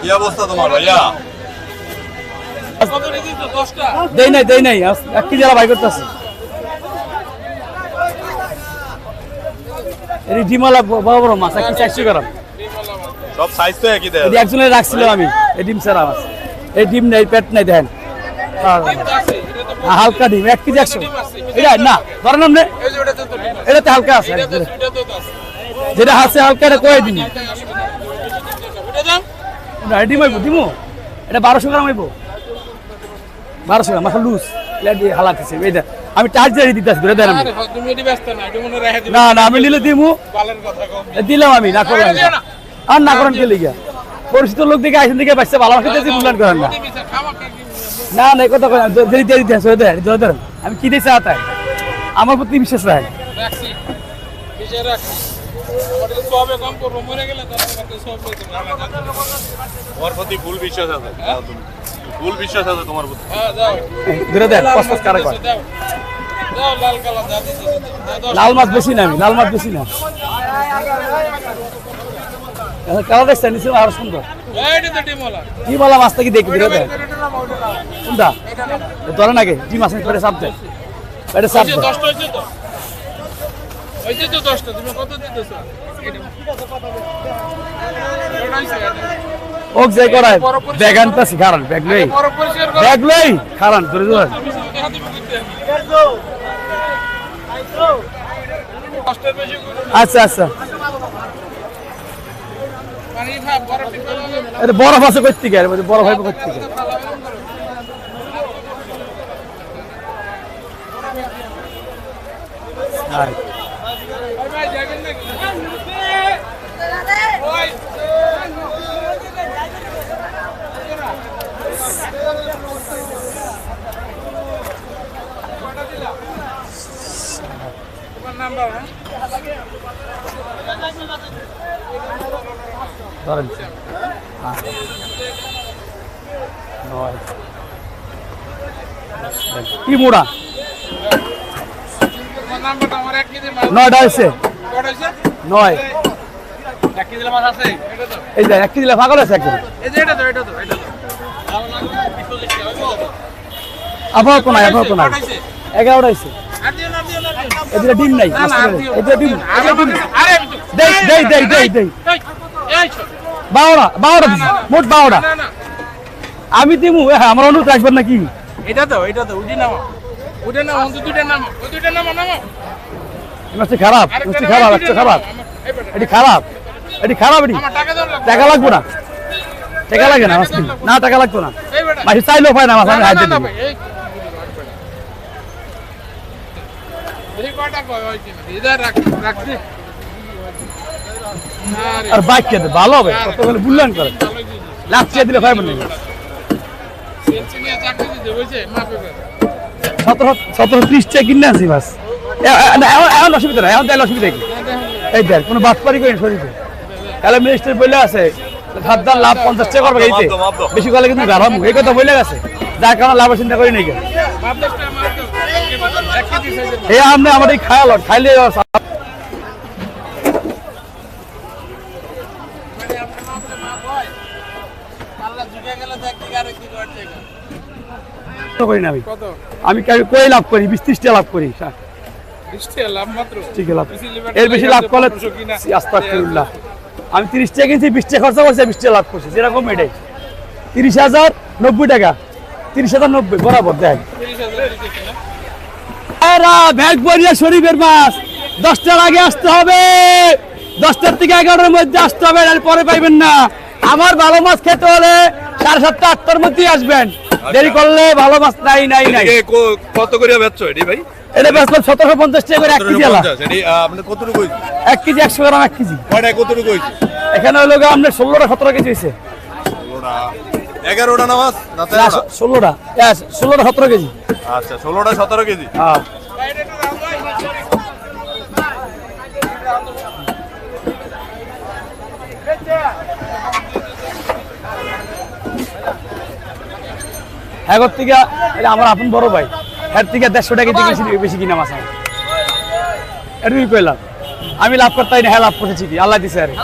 কি অবস্থা তোমার ভাইয়া? দেই নাই দেই নাই এক কেজি আলা বাই করতেছে। এই ডিমালা বড় বড় মাছ এক চারশো গ্রাম। সব সাইজ তো একই দেয়। একজনের রাখছিলাম আমি এই ডিম ছাড়া মাছ। এই ডিম নেই পেট নেই দেখেন। হালকা ডিম এক কেজি একশো। এটা না ধরেন আপনি এটাতে হালকা আছে একবারে। যেটা হাসে হালকা এটা কয়ে দিন? না ডিম আইব ডিমো এটা বারোশো গ্রাম আইব বারোশো গ্রাম মাথা লুজ। হালাতেছে এইটা আমি টাচ দিয়ে দিতে আসি ধরে দেন। না না আমি নিলে দিমু। দিলাম আমি না করলাম না। আর না করেন কে লিগা? পরিচিত লোক দিকে আইসেন দিকে বাচ্চা ভালো দিয়েছি মূল্যায়ন করেন না। না না কথা করেন দেরি দেরি দেন সরে দেন ধরে আমি কি দিয়েছি আতায় আমার প্রতি বিশ্বাস রাখেন। তোমার প্রতি ফুল বিশ্বাস আছে? ফুল বিশ্বাস আছে তোমার প্রতি? ধরে দেন কষ্ট কারা করে? লাল মাছ বেশি না আমি লাল মাছ বেশি না। কালা দেখছেন নিচে আরও সুন্দর। কি বলা মাছটা কি দেখি। কোনটা? ধরে নাকি জি মাছ পেটে চাপ দেয় পেটে চাপ দেয় দশটা হয়েছে তো দশটা তুমি কত দিতেছো? ওক যাই করায় খারান ব্যাগ লই। ব্যাগ লই খারান ধরে ধরে। আচ্ছা আচ্ছা। ভাব বরফ আছে করতে বরফ হয় করতে ভাই যাবেন নাকি ওই তোমার নাম্বার হ্যাঁ ধরেন। কি মোড়া নয়টা হয়েছে। নয়। এই যে এক কেজি ফাঁকা আছে এক কেজি এই যে এটা তো এটা তো এটা তো আপনার তো নাই আপনার নাই কটা হয়েছে এগারোটা হয়েছে। এদিকে ডিম নাই দিও ডিম দেই, দেই, দেই, দেই, দেই। বারোটা মোট বারোটা। না। আমি দিমু হ্যাঁ আমার অনুরোধ রাখবেন নাকি? এটা তো এটা তো উঠে নামো। উঠে নামো অন্তত দুইটা নামো ওই দুইটা নামো নামো। মাছটি খারাপ মাছটি খারাপ একটা খারাপ। এটি খারাপ এটি খারাপ এটি। টাকা লাগবে। না। টাকা লাগে না মাছটি না টাকা লাগতো না। মাছি চাইলেও পায় না মাছ না, আমি না, হাতে না, না, দিই ভাই, এই- এই কয়টা কয় হয় কিনা? এদের রাখ- রাখছি। না রে, আর বাইক খেতে ভালো হবে। কত বলে মূল্যায়ন করে। ভালোই দিয়েছে। লাভ চেয়ে দিলে মাপে করে। সতেরো সতেরো ত্রিশ টাকা কিনে এ- না, এখন অসুবিধা নাই এখন তাহলে অসুবিধা কি? এই দেখ কোনো বাটপারি করেন শরীরে। তাহলে মিনিস্টার বলে আছে দান লাভ পঞ্চাশ টাকা করবে এইতে। বেশি করলে কিন্তু এই কথা বলে গেছে। যার কারণে লাভের চিন্তা করি নাকি আপনি আমার এই খায়াল খাইলে। করি না আমি? আমি কই লাভ করি? বিশ ত্রিশ টাকা লাভ করি এর বেশি লাভ করলে আস্তাকুল্লাহ আমি তিরিশ টাকা কিনছি বিশ টাকা খরচা করছি বিশ টাকা লাভ করছি। যেরকম এটাই। তিরিশ হাজার নব্বই টাকা। তিরিশ হাজার নব্বই বরাবর দেখ। বরিয়া শরীফের মাছ দশটার আগে আসতে হবে। দশটার থেকে এগারোটার মধ্যে আসতে হবে আর পরে পাইবেন না। আমার ভালো মাছ খেতে হলে সাড়ে সাতটা আটটার মধ্যেই আসবেন। দেরি করলে ভালো মাছ নাই নাই নাই। কত করে বেচছ এটি ভাই? এটা বেসলাম সতেরোশো পঞ্চাশ টাকা করে এক কেজি আলা। 1750 এটি আহ, আপনি কতটুকু এক কেজি একশো গ্রাম এক কেজি। কতটুকু এখানে হলো আপনার ষোলোটা সতেরো কেজি হয়েছে এগারোটা না মাছ? ষোলোটা। ষোলোটা সতেরো কেজি। আচ্ছা ষোলোটা সতেরো কেজি। হ্যাঁ। ভাই। হ্যাঁ থেকে আমার আপন বড় ভাই। এর থেকে দেড়শো টাকা বেশি বেশি কিনা মাছ এটুকুই কইলাম। আমি লাভ করতে না হ্যাঁ লাভ করেছি কি? আল্লাহ দিছে আরে।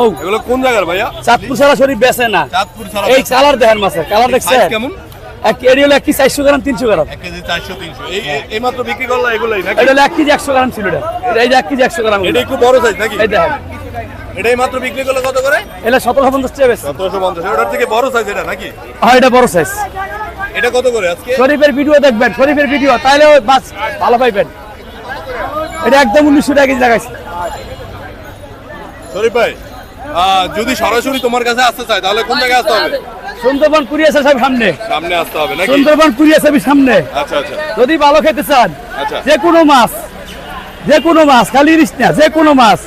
ও। এগুলো কোন জায়গার ভাইয়া? চাঁদপুর সারা শরীফ বেছে না। চাঁদপুর এই কালার দেখেন মাছের কালার দেখছেন? কেমন? এক এটি হলো এক কেজি চারশো গ্রাম তিনশো গ্রাম। এক কেজি চারশো তিনশো। এই মাত্র বিক্রি করলা এগুলাই নাকি? এটা হলো এক কেজি একশো গ্রাম ছিল এটা। এই যে এক কেজি একশো গ্রাম এটা একটু বড় সাইজ নাকি? এই দেখেন। এটাই মাত্র বিক্রি করলে কত করে? এটা সতেরো পঞ্চাশ টাকা বেশি সতেরোশো পঞ্চাশ। ওটার থেকে বড় সাইজ এটা নাকি? হয় এটা বড় সাইজ এটা কত করে আজকে? শরীফের ভিডিও দেখবেন শরীফের ভিডিও তাহলে মাছ ভালো পাইবেন। এটা একদম উনিশশো টাকা কেজি লাগাইছি। শরীফ ভাই যদি সরাসরি তোমার কাছে আসতে চাই তাহলে কোন জায়গায় আসতে হবে? সুন্দরবন আছে সব সামনে। সামনে আসতে হবে নাকি? সুন্দরবন কুড়িয়ে আছে সামনে। আচ্ছা আচ্ছা। যদি ভালো খেতে চান আচ্ছা। যে কোনো মাছ যে কোনো মাছ খালি ইলিশ না যে কোনো মাছ।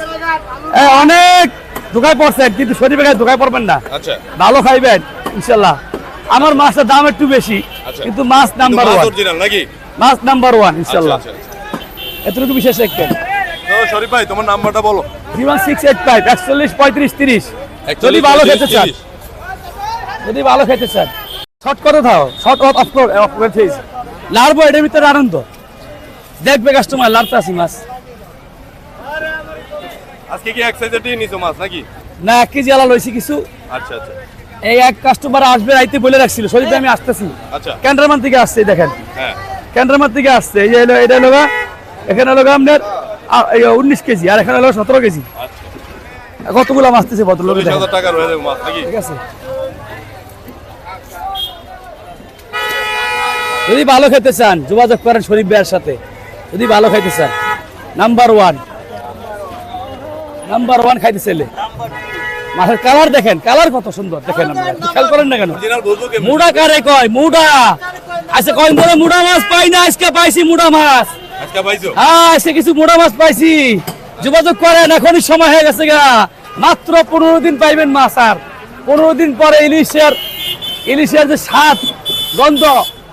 অনেক ধোকায় পড়ছেন কিন্তু শরীফে গায়ে ধোকায় পড়বেন না। আচ্ছা। ভালো খাইবেন ইনশাল্লাহ। আমার মাছের দাম একটু বেশি আচ্ছা। কিন্তু মাছ নাম্বার ওয়ান অরিজিনাল নাকি? মাছ নাম্বার ওয়ান আচ্ছা ইনশাল্লাহ। আচ্ছা। এতটুকু বিশেষ রাখবেন তো শরীফ ভাই তোমার নাম্বারটা বলো। জিওয়ান সিক্স এইট ফাইভ একচল্লিশ পঁয়ত্রিশ তিরিশ। যদি ভালো খেতে চান। যদি ভালো খেতে চান। শর্ট করে দাও। শর্ট অফ অফ করে অফ করে লাড়বো এটার ভিতরে আনন্দ। দেখবে কাস্টমার লাড়তে আসি মাছ। আজকে কি এক সাইজের দিয়ে নিছো মাছ নাকি? না এক কেজি আলা লইছি কিছু। আচ্ছা আচ্ছা। এই এক কাস্টমার আসবে রাইতে বলে রাখছিল। শরীফ আমি আসতেছি। আচ্ছা। ক্যান্ডারমান থেকে আসছে দেখেন। হ্যাঁ। ক্যান্ডারমান থেকে আসছে। এই যে এটা হলো এখানে হলো গা আপনার উনিশ কেজি আর এখানে হলো সতেরো কেজি। আচ্ছা। কতগুলো মাছ দিচ্ছে ভদ্রলোক ঠিক আছে। যদি ভালো খেতে চান যোগাযোগ করেন শরীফ ভাইয়ের সাথে। যদি ভালো খাইতে চান। নাম্বার ওয়ান নাম্বার ওয়ান খাইতে চাইলে। মাছের কালার দেখেন কালার কত সুন্দর দেখেন খেয়াল করেন না কেন? মুড়া কারে কয়? মুড়া। আচ্ছা কয় মোড়ে মাছ পাই না আজকে পাইছি মুড়া মাছ। হ্যাঁ কিছু মাছ পাইছি। যোগাযোগ করেন এখনই সময় হয়ে গেছে গা। মাত্র পনেরো দিন পাইবেন মাছ আর পনেরো দিন পরে ইলিশের ইলিশের যে স্বাদ গন্ধ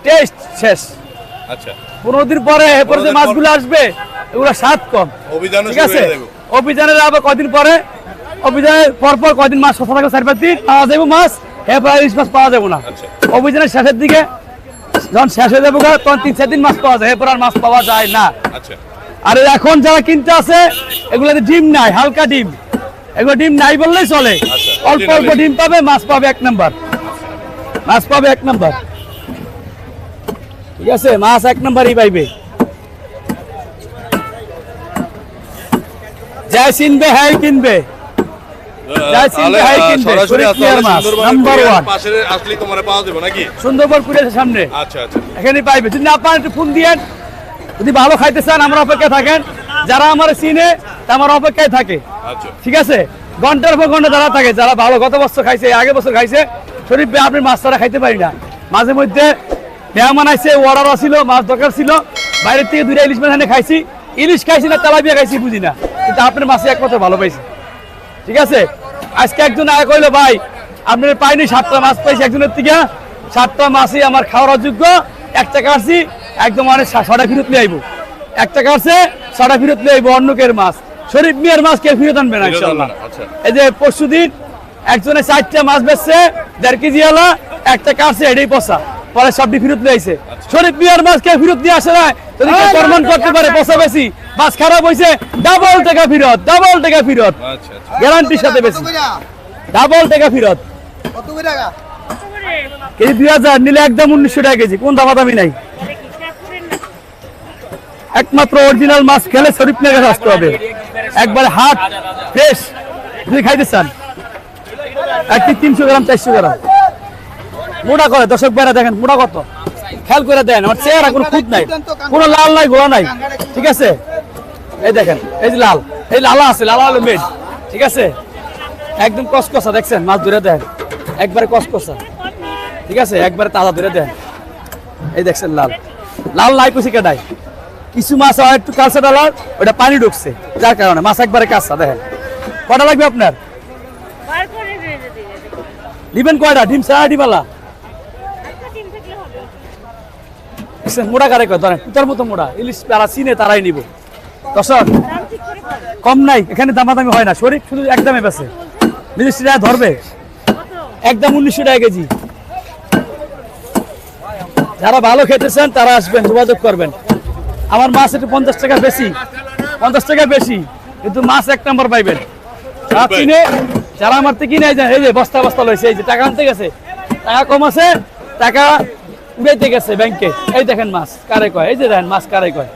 টেস্ট শেষ। আচ্ছা। পনেরো দিন পরে এরপরে যে মাছগুলো আসবে এগুলো স্বাদ কম। অভিযান ঠিক আছে? অভিযানের আবার কদিন পরে অভিযানের পর পর কদিন মাছ থাকবে চার পাঁচ দিন। পাওয়া যাবে মাছ এরপর ইলিশ মাছ পাওয়া যাবে না। আচ্ছা। অভিযানের শেষের দিকে যখন শেষ হয়ে যাবে তখন তিন চার দিন মাছ পাওয়া যায়। এরপর আর মাছ পাওয়া যায় না। আচ্ছা। আর এখন যারা কিনতে আছে এগুলোতে ডিম নাই হালকা ডিম। এগুলো ডিম নাই বললেই চলে। আচ্ছা, অল্প অল্প ডিম পাবে মাছ পাবে এক নাম্বার। মাছ পাবে এক নাম্বার। ঠিক আছে মাছ এক নাম্বারই পাইবে। যা চিনবে হ্যাঁ কিনবে। সুন্দরবন কুড়িয়েছে সামনে। আচ্ছা আচ্ছা। এখানে পাইবে। যদি আপনার একটু ফোন দিয়েন। যদি ভালো খাইতে চান আমার অপেক্ষায় থাকেন। যারা আমার চিনে আমার অপেক্ষায় থাকে। আচ্ছা। ঠিক আছে? ঘণ্টার পর ঘণ্টা যারা থাকে যারা ভালো গত বছর খাইছে আগে বছর খাইছে শরীফ ভাই আপনি মাছ ছাড়া খাইতে পারি না। মাঝে মধ্যে মেহমান অর্ডার ছিল মাছ দরকার ছিল। বাইরের থেকে দুইটা ইলিশ মাছ এনে খাইছি। ইলিশ খাইছি না তেলাপিয়া খাইছি বুঝি না। কিন্তু আপনার মাছে এক কথা ভালো পাইছি। ঠিক আছে? আজকে একজন আগে কইলো ভাই আপনার পাইনি সাতটা মাছ পাইছি একজনের থেকে। সাতটা মাছই আমার খাওয়ার অযোগ্য। একটা কাটছি একদম অনেক ছটা ফেরত নিয়ে আইবো। একটা কাটছে ছটা ফেরত নিয়ে আইবো অন্য কের মাছ। শরীফ মিয়ার মাছ কেউ ফেরত আনবে না ইনশাল্লাহ। আচ্ছা। এই যে পরশু দিন একজনে চারটা মাছ বেচছে দেড় কেজি হলো একটা কাটছে এটাই পচা। পরে সবটি ফেরত নিয়ে আইছে। শরীফ মিয়ার মাছ কেউ ফেরত দিয়ে আসে না যদি প্রমাণ করতে পারে পচা বেশি। মাছ খারাপ হয়েছে ডাবল টাকা ফেরত ডাবল টাকা ফেরত। আচ্ছা আচ্ছা। গ্যারান্টির সাথে বেশি। ডাবল টাকা ফেরত। কেজি দুই হাজার নিলে একদম উনিশশো টাকা কেজি কোন দামাদামি নাই। একমাত্র অরিজিনাল মাছ খেলে শরীফ কাছে আসতে হবে। একবার হাট ফ্রেশ যদি খাইতে চান একটি তিনশো গ্রাম চারশো গ্রাম। মোটা করে দর্শক বেড়া দেখেন মোটা কত। খেয়াল করে দেন আমার চেহারা কোনো খুদ নাই কোনো লাল নাই গোড়া নাই। ঠিক আছে? এই দেখেন, এই যে লাল, এই লালা আছে, লালা হলো মেড ঠিক আছে? একদম কসকসা দেখছেন? মাছ ধরে দেন। একবারে কসকসা ঠিক আছে? একবারে তাজা ধরে দেন। এই দেখছেন লাল। লাল নাই কুচি কেটাই কিছু মাছ হয় একটু কালচা ডালার ওটা পানি ঢুকছে, যার কারণে মাছ একবারে কাঁচা, দেখেন। কটা লাগবে আপনার? দিবেন কয়টা? ডিম সারা ডিমালা মোড়া কারে কয়? ধরেন, পিতার মতো মোড়া, ইলিশ তারা চিনে তারাই নিব। দর্শক। কম নাই এখানে দামাদামি হয় না শরীর শুধু একদমে বেছে মিনিস্ট্রি টাকা ধরবে? একদম উনিশশো টাকা কেজি। যারা ভালো খেতেছেন তারা আসবেন যোগাযোগ করবেন। আমার মাছ একটু পঞ্চাশ টাকা বেশি পঞ্চাশ টাকা বেশি কিন্তু মাছ এক নম্বর পাইবেন। চিনে যারা মারতে কিনে এই যে বস্তা বস্তা লইছে এই যে টাকা আনতে গেছে। টাকা কম আছে টাকা উড়াইতে গেছে ব্যাংকে। এই দেখেন মাছ কারে কয়? এই যে দেখেন মাছ কারে কয়?